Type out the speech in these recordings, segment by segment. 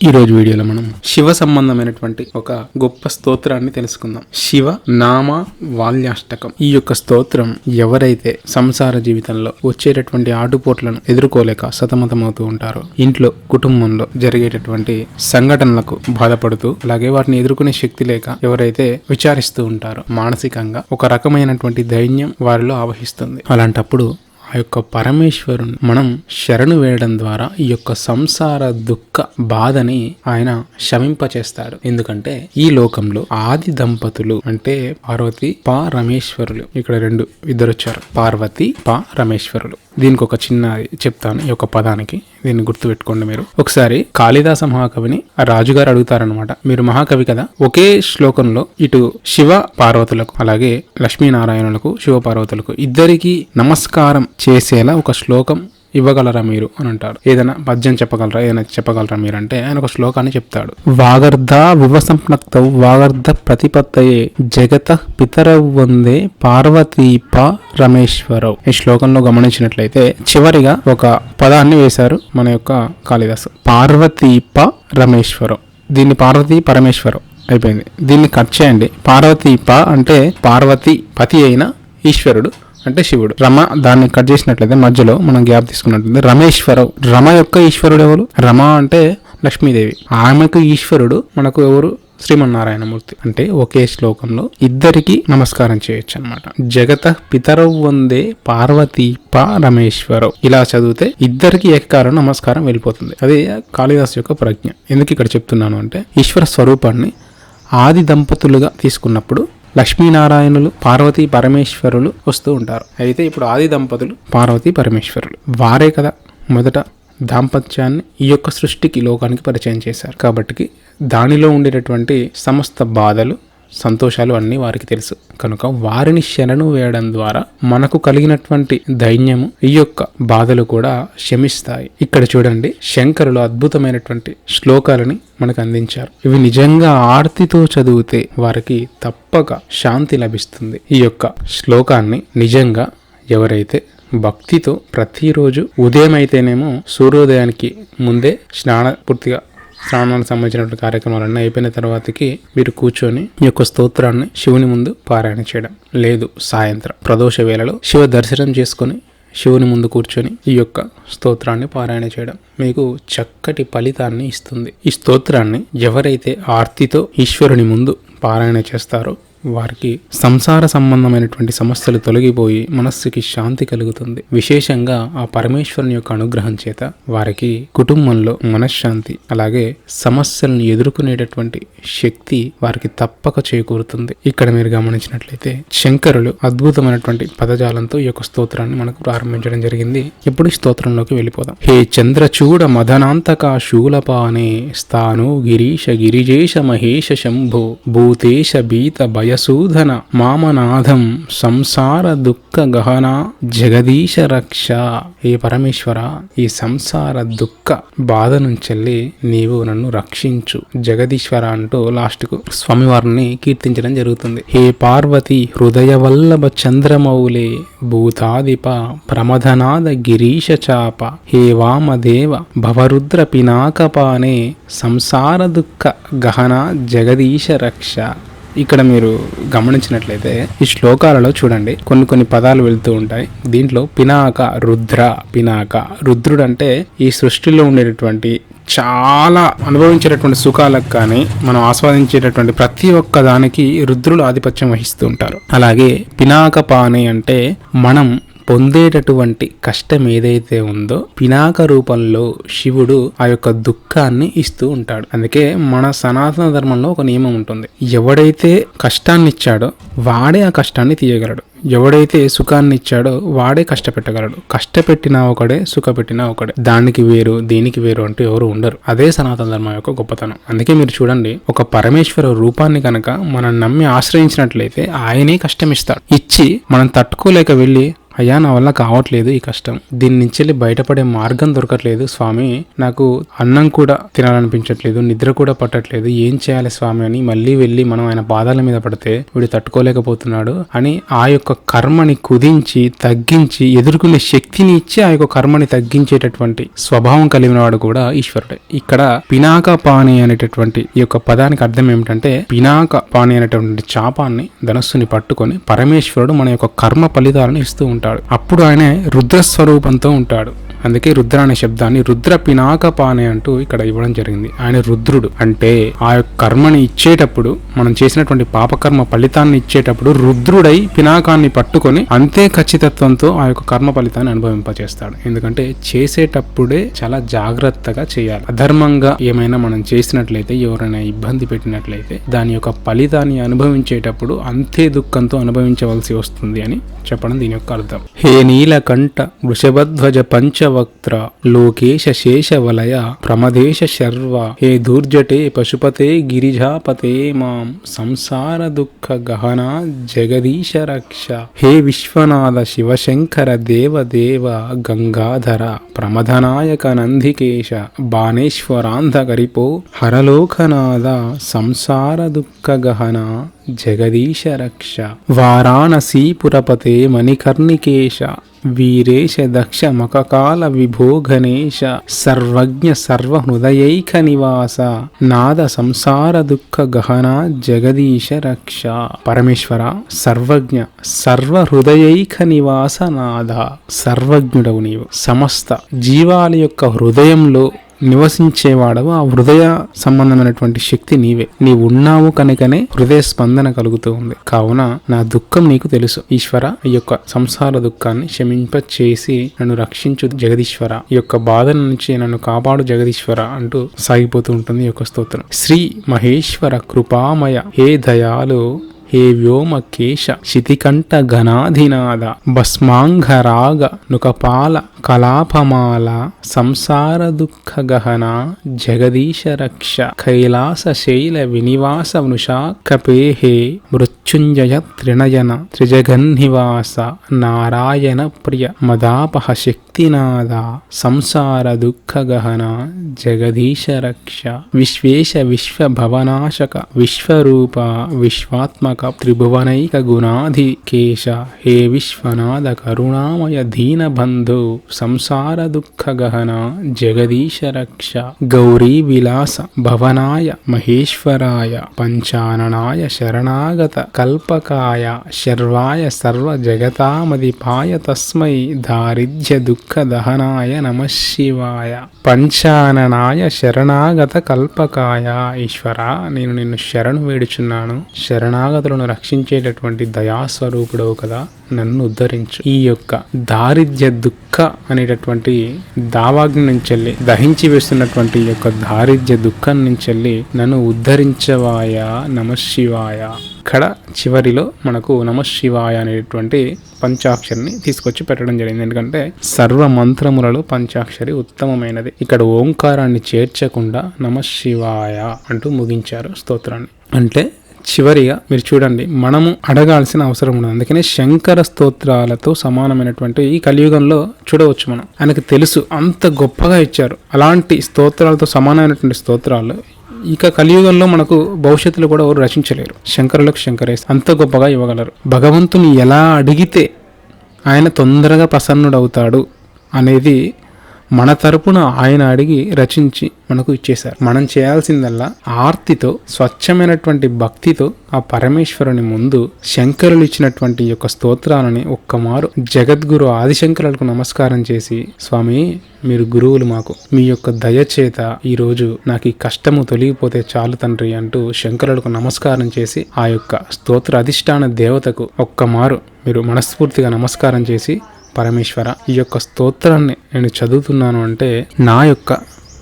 ఈ రోజు వీడియోలో మనం శివ సంబంధమైనటువంటి ఒక గొప్ప స్తోత్రాన్ని తెలుసుకుందాం. శివ నామ వాల్యాష్టకం. ఈ యొక్క స్తోత్రం ఎవరైతే సంసార జీవితంలో వచ్చేటటువంటి ఆటుపోట్లను ఎదుర్కోలేక సతమతమవుతూ ఉంటారో ఇంట్లో కుటుంబంలో జరిగేటటువంటి సంఘటనలకు బాధపడుతూ అలాగే వాటిని ఎదుర్కొనే శక్తి లేక ఎవరైతే విచారిస్తూ ఉంటారో మానసికంగా ఒక రకమైనటువంటి దైన్యం వారిలో ఆవహిస్తుంది. అలాంటప్పుడు ఆ యొక్క పరమేశ్వరుని మనం శరణు వేయడం ద్వారా ఈ యొక్క సంసార దుఃఖ బాధని ఆయన శమింపచేస్తాడు. ఎందుకంటే ఈ లోకంలో ఆది దంపతులు అంటే పార్వతి పా రమేశ్వరులు. ఇక్కడ రెండు ఇద్దరు వచ్చారు పార్వతి పా రమేశ్వరులు. దీనికి ఒక చిన్న చెప్తాను ఈ యొక్క పదానికి. దీన్ని గుర్తుపెట్టుకోండి మీరు. ఒకసారి కాళిదాస మహాకవిని ఆ రాజుగారు అడుగుతారనమాట మీరు మహాకవి కదా? ఒకే శ్లోకంలో ఇటు శివ పార్వతులకు అలాగే లక్ష్మీనారాయణులకు శివ పార్వతులకు ఇద్దరికి నమస్కారం చేసేలా ఒక శ్లోకం ఇవ్వగలరా మీరు అని అంటారు. ఏదైనా పద్యం చెప్పగలరా? ఏదైనా చెప్పగలరా మీరు అంటే ఆయన ఒక శ్లోకాన్ని చెప్తాడు. వాగర్ధ వివసంప్నక్త వాగర్ధ ప్రతిపత్తయే జగత పితరవ్ వందే పార్వతీప రమేశ్వరవ్ ఈ శ్లోకంలో గమనించినట్లయితే చివరిగా ఒక పదాన్ని వేశారు మన యొక్క కాళిదాసు. పార్వతీప రమేశ్వరం. దీన్ని పార్వతీ పరమేశ్వరం అయిపోయింది. దీన్ని కట్ చేయండి. పార్వతీప అంటే పార్వతి పతి అయిన ఈశ్వరుడు. అంటే శివుడు. రమ దాన్ని కట్ చేసినట్లయితే మధ్యలో మనం గ్యాప్ తీసుకున్నట్లయితే రమేశ్వరవు రమ యొక్క ఈశ్వరుడు ఎవరు? రమ అంటే లక్ష్మీదేవి. ఆమెకు ఈశ్వరుడు మనకు ఎవరు? శ్రీమన్నారాయణమూర్తి. అంటే ఒకే శ్లోకంలో ఇద్దరికి నమస్కారం చేయొచ్చు అనమాట జగత పితరవు వందే పార్వతీ ప రమేశ్వరవు ఇలా చదివితే ఇద్దరికి ఏకకారం నమస్కారం వెళ్ళిపోతుంది. అదే కాళిదాస్ యొక్క ప్రజ్ఞ. ఎందుకు ఇక్కడ చెప్తున్నాను అంటే ఈశ్వర స్వరూపాన్ని ఆది దంపతులుగా తీసుకున్నప్పుడు లక్ష్మీనారాయణులు పార్వతీ పరమేశ్వరులు వస్తూ ఉంటారు. అయితే ఇప్పుడు ఆది దంపతులు పార్వతీ పరమేశ్వరులు. వారే కదా మొదట దాంపత్యాన్ని ఈ యొక్క సృష్టికి లోకానికి పరిచయం చేశారు. కాబట్టి దానిలో ఉండేటటువంటి సమస్త బాధలు సంతోషాలు అన్నీ వారికి తెలుసు. కనుక వారిని శరణు వేయడం ద్వారా మనకు కలిగినటువంటి దైన్యము ఈ యొక్క బాధలు కూడా శమిస్తాయి. ఇక్కడ చూడండి శంకరులు అద్భుతమైనటువంటి శ్లోకాలని మనకు అందించారు. ఇవి నిజంగా ఆర్తితో చదివితే వారికి తప్పక శాంతి లభిస్తుంది. ఈ యొక్క శ్లోకాన్ని నిజంగా ఎవరైతే భక్తితో ప్రతిరోజు ఉదయం అయితేనేమో సూర్యోదయానికి ముందే స్నాన పూర్తిగా స్నానానికి సంబంధించినటువంటి కార్యక్రమాలన్నీ అయిపోయిన తర్వాతకి మీరు కూర్చొని ఈ యొక్క స్తోత్రాన్ని శివుని ముందు పారాయణ చేయడం. లేదు సాయంత్రం. ప్రదోష వేళలో శివ దర్శనం చేసుకొని శివుని ముందు కూర్చొని ఈ యొక్క స్తోత్రాన్ని పారాయణ చేయడం మీకు చక్కటి ఫలితాన్ని ఇస్తుంది. ఈ స్తోత్రాన్ని ఎవరైతే ఆర్తితో ఈశ్వరుని ముందు పారాయణ చేస్తారో వారికి సంసార సంబంధమైనటువంటి సమస్యలు తొలగిపోయి మనస్సుకి శాంతి కలుగుతుంది. విశేషంగా ఆ పరమేశ్వరుని యొక్క అనుగ్రహం చేత వారికి కుటుంబంలో మనశ్శాంతి అలాగే సమస్యలను ఎదుర్కొనేటటువంటి శక్తి వారికి తప్పక చేకూరుతుంది. ఇక్కడ మీరు గమనించినట్లయితే శంకరులు అద్భుతమైనటువంటి పదజాలంతో ఈ యొక్క స్తోత్రాన్ని మనకు ప్రారంభించడం జరిగింది. ఇప్పుడు ఈ స్తోత్రంలోకి వెళ్ళిపోదాం. హే చంద్రచూడ మదనాంతక శూలపానే స్థాను గిరీశ గిరిజేశ మహేశ శంభో భూతేశ బీత భయ వయసూధన మామనాథం సంసార దుఃఖ గహన జగదీశ రక్ష. ఏ పరమేశ్వర ఈ సంసార దుఃఖ బాధ నుంచెల్లి నీవు నన్ను రక్షించు. జగదీశ్వర అంటూ లాస్ట్కు స్వామివారిని కీర్తించడం జరుగుతుంది. హే పార్వతి హృదయ వల్లభ చంద్రమౌలే భూతాదిప ప్రమధనాద గిరీశ చాప. హే వామదేవ భవరుద్ర పినాకపానే సంసార దుఃఖ గహన జగదీశ రక్ష. ఇక్కడ మీరు గమనించినట్లయితే ఈ శ్లోకాలలో చూడండి కొన్ని కొన్ని పదాలు వెళ్తూ ఉంటాయి. దీంట్లో పినాక రుద్ర పినాక. రుద్రుడు అంటే ఈ సృష్టిలో ఉండేటటువంటి చాలా అనుభవించేటటువంటి సుఖాలకు కానీ మనం ఆస్వాదించేటటువంటి ప్రతి ఒక్క దానికి రుద్రులు ఆధిపత్యం వహిస్తూ ఉంటారు. అలాగే పినాక పాని అంటే మనం పొందేటటువంటి కష్టం ఏదైతే ఉందో పినాక రూపంలో శివుడు ఆ యొక్క దుఃఖాన్ని ఇస్తూ ఉంటాడు. అందుకే మన సనాతన ధర్మంలో ఒక నియమం ఉంటుంది. ఎవడైతే కష్టాన్ని ఇచ్చాడో వాడే ఆ కష్టాన్ని తీయగలడు. ఎవడైతే సుఖాన్ని ఇచ్చాడో వాడే కష్టపెట్టగలడు. కష్టపెట్టినా ఒకడే సుఖపెట్టినా ఒకడే. దానికి వేరు దీనికి వేరు అంటూ ఎవరు ఉండరు. అదే సనాతన ధర్మం యొక్క గొప్పతనం. అందుకే మీరు చూడండి ఒక పరమేశ్వర రూపాన్ని కనుక మనం నమ్మి ఆశ్రయించినట్లయితే ఆయనే కష్టం ఇస్తాడు ఇచ్చి మనం తట్టుకోలేక వెళ్ళి అయ్యా నా వల్ల కావట్లేదు ఈ కష్టం. దీని నుంచి వెళ్ళి బయటపడే మార్గం దొరకట్లేదు స్వామి. నాకు అన్నం కూడా తినాలనిపించట్లేదు నిద్ర కూడా పట్టట్లేదు. ఏం చేయాలి స్వామి అని మళ్ళీ వెళ్ళి మనం ఆయన పాదాల మీద పడితే వీడు తట్టుకోలేకపోతున్నాడు అని ఆ యొక్క కర్మని కుదించి తగ్గించి ఎదుర్కొనే శక్తిని ఇచ్చి ఆ యొక్క కర్మని తగ్గించేటటువంటి స్వభావం కలిగిన వాడు కూడా ఈశ్వరుడే. ఇక్కడ పినాక పాణి అనేటటువంటి ఈ యొక్క పదానికి అర్థం ఏమిటంటే పినాక పాని అనేటటువంటి చాపాన్ని ధనస్సుని పట్టుకొని పరమేశ్వరుడు మన యొక్క కర్మ ఫలితాలను ఇస్తూ ఉంటాడు. అప్పుడు ఆయన రుద్ర స్వరూపంతో ఉంటాడు. అందుకే రుద్ర అనే శబ్దాన్ని రుద్ర పినాక పానే అంటూ ఇక్కడ ఇవ్వడం జరిగింది. ఆయన రుద్రుడు. అంటే ఆ యొక్క కర్మని ఇచ్చేటప్పుడు మనం చేసినటువంటి పాపకర్మ ఫలితాన్ని ఇచ్చేటప్పుడు రుద్రుడై పినాకాన్ని పట్టుకొని అంతే ఖచ్చితత్వంతో ఆ యొక్క కర్మ ఫలితాన్ని అనుభవింపచేస్తాడు. ఎందుకంటే చేసేటప్పుడే చాలా జాగ్రత్తగా చేయాలి. అధర్మంగా ఏమైనా మనం చేసినట్లయితే ఎవరైనా ఇబ్బంది పెట్టినట్లయితే దాని యొక్క ఫలితాన్ని అనుభవించేటప్పుడు అంతే దుఃఖంతో అనుభవించవలసి వస్తుంది అని చెప్పడం దీని యొక్క అర్థం. హే నీలకంఠ వృషభధ్వజ వక్త్ర లోకేశ శేష వలయ ప్రమదేశ శర్వ. హే దూర్జటే పశుపతే గిరిజాపతే మాం. సంసార దుఃఖ గహన జగదీశ రక్ష. హే విశ్వనాథ శివశంకర దేవదేవ గంగాధర ప్రమథనాయక నందికేశ బాణేశ్వరాంధకరిపో హరలోకనాథ సంసార దుఃఖ గహన జగదీశ రక్ష. వారాణసీపురపతే మణికర్ణికేశ. వీరేశ దక్ష మకకాల విభో గణేశ సర్వజ్ఞ సర్వహృదయైక నివాస నాద సంసార దుఃఖ గహన జగదీశ రక్ష. పరమేశ్వర సర్వజ్ఞ సర్వహృదయైక నివాస నాద సర్వజ్ఞుడవు నీవు. సమస్త జీవాల యొక్క హృదయంలో నివసించేవాడవు. ఆ హృదయ సంబంధమైనటువంటి శక్తి నీవే. నీవు ఉన్నావు కనుకనే హృదయ స్పందన కలుగుతూ ఉంది. కావున నా దుఃఖం నీకు తెలుసు. ఈశ్వర ఈ యొక్క సంసార దుఃఖాన్ని క్షమింప చేసి నన్ను రక్షించు జగదీశ్వర. ఈ యొక్క బాధ నుంచి నన్ను కాపాడు జగదీశ్వర అంటూ సాగిపోతూ ఉంటుంది ఈ యొక్క స్తోత్రం. శ్రీ మహేశ్వర కృపామయ. హే దయాలు హే వ్యోమ కేశ శితికంఠ ఘనాధినాద భస్మాంఘరాగ నుకపాల కలాపమాల సంసార దుఃఖ గహన జగదీశ రక్ష కైలాస శైల వినివాస వృషా కపేహే మృత్యుంజయ త్రిణయన త్రిజగన్నివాస నారాయణ ప్రియ మదాపహ శక్తినాద సంసార దుఃఖ గహన జగదీశ రక్ష విశ్వేశ విశ్వభవనాశక విశ్వరూప విశ్వాత్మక త్రిభువనైక గుణాధికేశ హే విశ్వనాథ కరుణామయ దీనబంధు సంసార దుఃఖ గహన జగదీశ రక్ష గౌరీ విలాస భవనాయ మహేశ్వరాయ పంచాననాయ శరణాగత కల్పకాయ శర్వాయ సర్వ జగతామదిపాయ తస్మై దారిద్ర్య దుఃఖ దహనాయ నమ శివాయ పంచాననాయ శరణాగత కల్పకాయ ఈశ్వర నేను నిన్ను శరణు వేడుచున్నాను. శరణాగత శరణాగతులను రక్షించేటటువంటి దయాస్వరూపుడవు కదా నన్ను ఉద్ధరించు. ఈ యొక్క దారిద్ర్య దుఃఖ అనేటటువంటి దావాగ్ని నుంచి వెళ్ళి దహించి వేస్తున్నటువంటి ఈ యొక్క దారిద్ర్య దుఃఖం నుంచి వెళ్ళి నన్ను ఉద్ధరించవాయ నమశివాయ ఇక్కడ చివరిలో మనకు నమశివాయ అనేటువంటి పంచాక్షరిని తీసుకొచ్చి పెట్టడం జరిగింది. ఎందుకంటే సర్వ మంత్రములలో పంచాక్షరి ఉత్తమమైనది. ఇక్కడ ఓంకారాన్ని చేర్చకుండా నమశివాయ అంటూ ముగించారు స్తోత్రాన్ని. అంటే చివరిగా మీరు చూడండి మనము అడగాల్సిన అవసరం ఉండదు. అందుకనే శంకర స్తోత్రాలతో సమానమైనటువంటి ఈ కలియుగంలో చూడవచ్చు మనం. ఆయనకు తెలుసు అంత గొప్పగా ఇచ్చారు. అలాంటి స్తోత్రాలతో సమానమైనటువంటి స్తోత్రాలు ఇక కలియుగంలో మనకు భవిష్యత్తులో కూడా ఎవరు రచించలేరు. శంకరులకు శంకరేశ్ అంత గొప్పగా ఇవ్వగలరు. భగవంతుని ఎలా అడిగితే ఆయన తొందరగా ప్రసన్నుడవుతాడు అనేది మన తరపున ఆయన అడిగి రచించి మనకు ఇచ్చేశారు. మనం చేయాల్సిందల్లా ఆర్తితో స్వచ్ఛమైనటువంటి భక్తితో ఆ పరమేశ్వరుని ముందు శంకరులు ఇచ్చినటువంటి యొక్క స్తోత్రాలని ఒక్కమారు జగద్గురు ఆదిశంకరులకు నమస్కారం చేసి స్వామి మీరు గురువులు మాకు. మీ యొక్క దయచేత ఈరోజు నాకు ఈ కష్టము తొలగిపోతే చాలు తండ్రి అంటూ శంకరులకు నమస్కారం చేసి ఆ యొక్క స్తోత్ర అధిష్టాన దేవతకు ఒక్కమారు మీరు మనస్ఫూర్తిగా నమస్కారం చేసి పరమేశ్వర ఈ యొక్క స్తోత్రాన్ని నేను చదువుతున్నాను అంటే నా యొక్క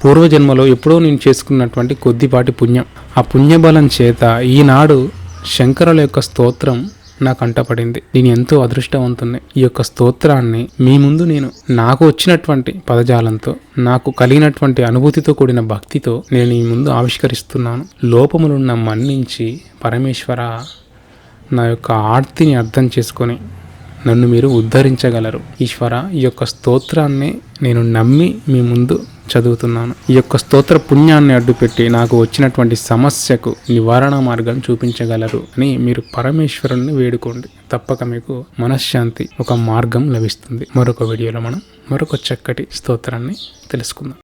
పూర్వజన్మలో ఎప్పుడో నేను చేసుకున్నటువంటి కొద్దిపాటి పుణ్యం. ఆ పుణ్యబలం చేత ఈనాడు శంకరుల యొక్క స్తోత్రం నాకు అంటపడింది. నేను ఎంతో అదృష్టవంతుణ్ణి. ఈ యొక్క స్తోత్రాన్ని మీ ముందు నేను నాకు వచ్చినటువంటి పదజాలంతో నాకు కలిగినటువంటి అనుభూతితో కూడిన భక్తితో నేను ఈ ముందు ఆవిష్కరిస్తున్నాను. లోపములున్న మన్నించి పరమేశ్వర నా యొక్క ఆర్తిని అర్థం చేసుకొని నన్ను మీరు ఉద్ధరించగలరు. ఈశ్వర ఈ యొక్క స్తోత్రాన్ని నేను నమ్మి మీ ముందు చదువుతున్నాను. ఈ యొక్క స్తోత్ర పుణ్యాన్ని అడ్డుపెట్టి నాకు వచ్చినటువంటి సమస్యకు నివారణ మార్గం చూపించగలరు అని మీరు పరమేశ్వరుణ్ణి వేడుకోండి. తప్పక మీకు మనశ్శాంతి ఒక మార్గం లభిస్తుంది. మరొక వీడియోలో మనం మరొక చక్కటి స్తోత్రాన్ని తెలుసుకుందాం.